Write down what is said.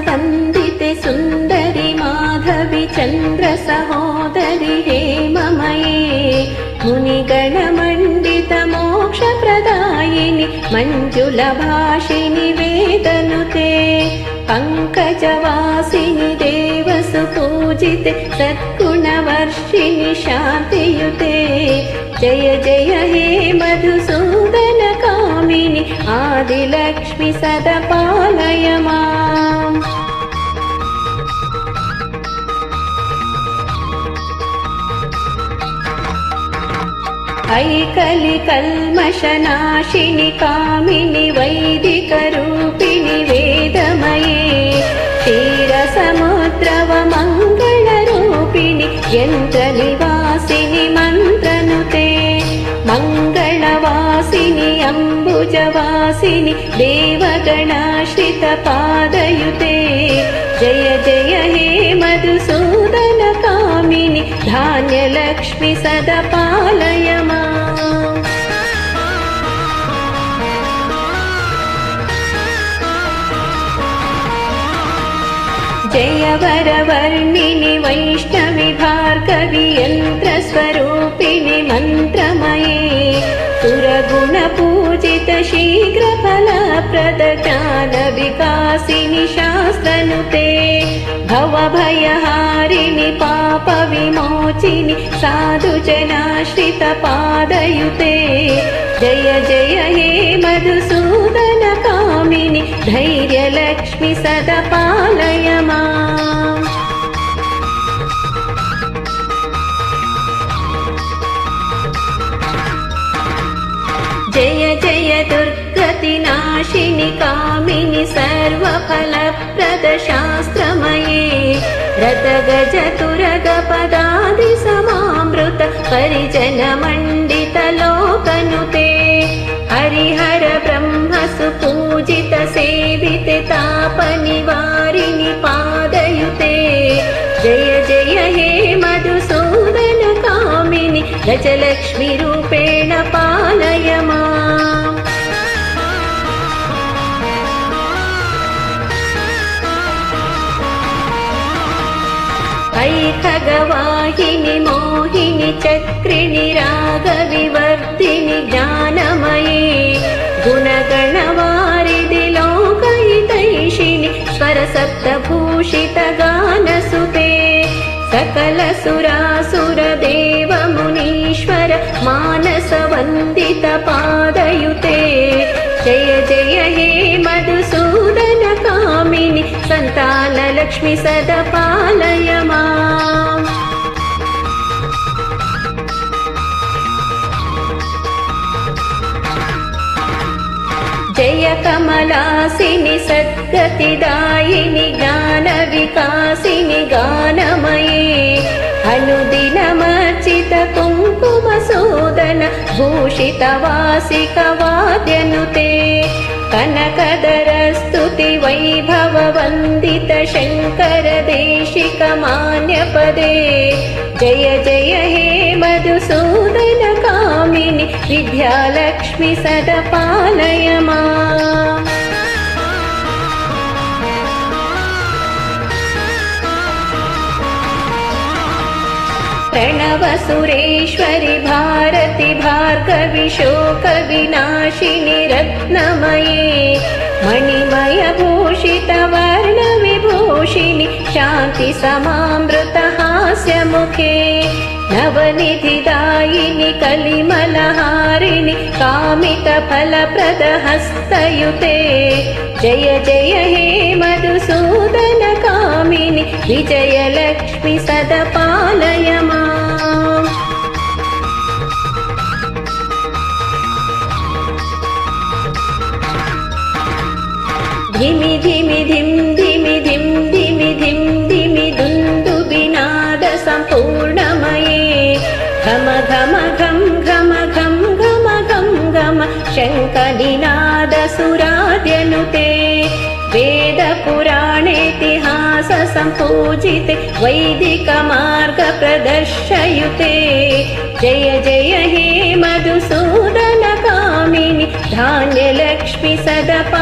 वन्दिते सुन्दरि माधवि चन्द्र सहोदरि हेममये मुनिगणमण्डित मोक्षप्रदायिनि मञ्जुलभाषिनि वेदनुते पङ्कजवासिनि देवसुपूजिते सद्गुणवर्षिणि शान्तियुते जय जय हे मधुसूदन कामिनि आदिलक्ष्मि सदपालय ऐकलिकल्मषनाशिनि कामिनि वैदिकरूपिणि वेदमये क्षीरसमुद्रवमङ्गलरूपिणि यन्त्रनिवासिनि मन्त्रनुते मङ्गलवासिनि अम्बुजवासिनि देवगणाश्रितपादयुते जय जय हे मधुसूदन कामिनि धान्यलक्ष्मि सदपालय माम् जय वरवर्णिनि वैष्णवि भार्गवि यन्त्रस्वरूपिणि मन्त्रमये सुरगुणपूजित शीघ्रफलप्रद ज्ञानविकासिनि शास्त्रनुते भवभयहारिणि पापविमोचिनि साधुजनाश्रितपादयुते जय जय हे मधुसूदन कामिनि धैर्यलक्ष्मि सदपालय माम् दुर्गतिनाशिनि कामिनि सर्वफलप्रदशास्त्रमये रतगजतुरगपदादिसमामृत परिजनमण्डितलोकनुते हरिहर ब्रह्म सुपूजित सेविते तापनिवारिणि पादयुते जय जय हे मधुसूदन कामिनि गजलक्ष्मीरूपेण पालय खगवाहिनि मोहिनि चक्रिणि रागविवर्धिनि ज्ञानमये गुणगणवारिधि लोकहितैषिणि स्वरसप्तभूषितगानसुते सकलसुरासुरदेवमुनीश्वर मानसवन्दितपादयुते जय जय हे मधुसूदन कामिनि सन्तानलक्ष्मि सदपालय माम् जय कमलासिनि सद्गतिदायिनि ज्ञानविकासिनि गानमये अनुदिनमर्चित कुङ्कुमसूदन भूषितवासिकवाद्यनुते कनकदरस्तुति वैभववन्दित शङ्कर देशिकमान्यपदे। जय जय हे मधुसूदन विद्यालक्ष्मि सदपालय मा प्रणवसुरेश्वरि भारति भारतिभाकविशोकविनाशिनिरत्नमये मणिमयभूषितवर्णविभूषिणि शान्ति समामृतः హాస్యముఖి నవనిధి దాయిని కలిమలహారిణి కామిత ఫలప్రద హస్తయుతే. జయ జయ హే మధుసూదన కామిని విజయలక్ష్మి సద పాలయమా ధిమి ధిమి ధిమ్ शङ्कनिनादसुराद्यनुते वेदपुराणेतिहाससम्पूजिते वैदिकमार्गप्रदर्शयुते। जय जय हे मधुसूदनकामिनि धान्यलक्ष्मि सदपा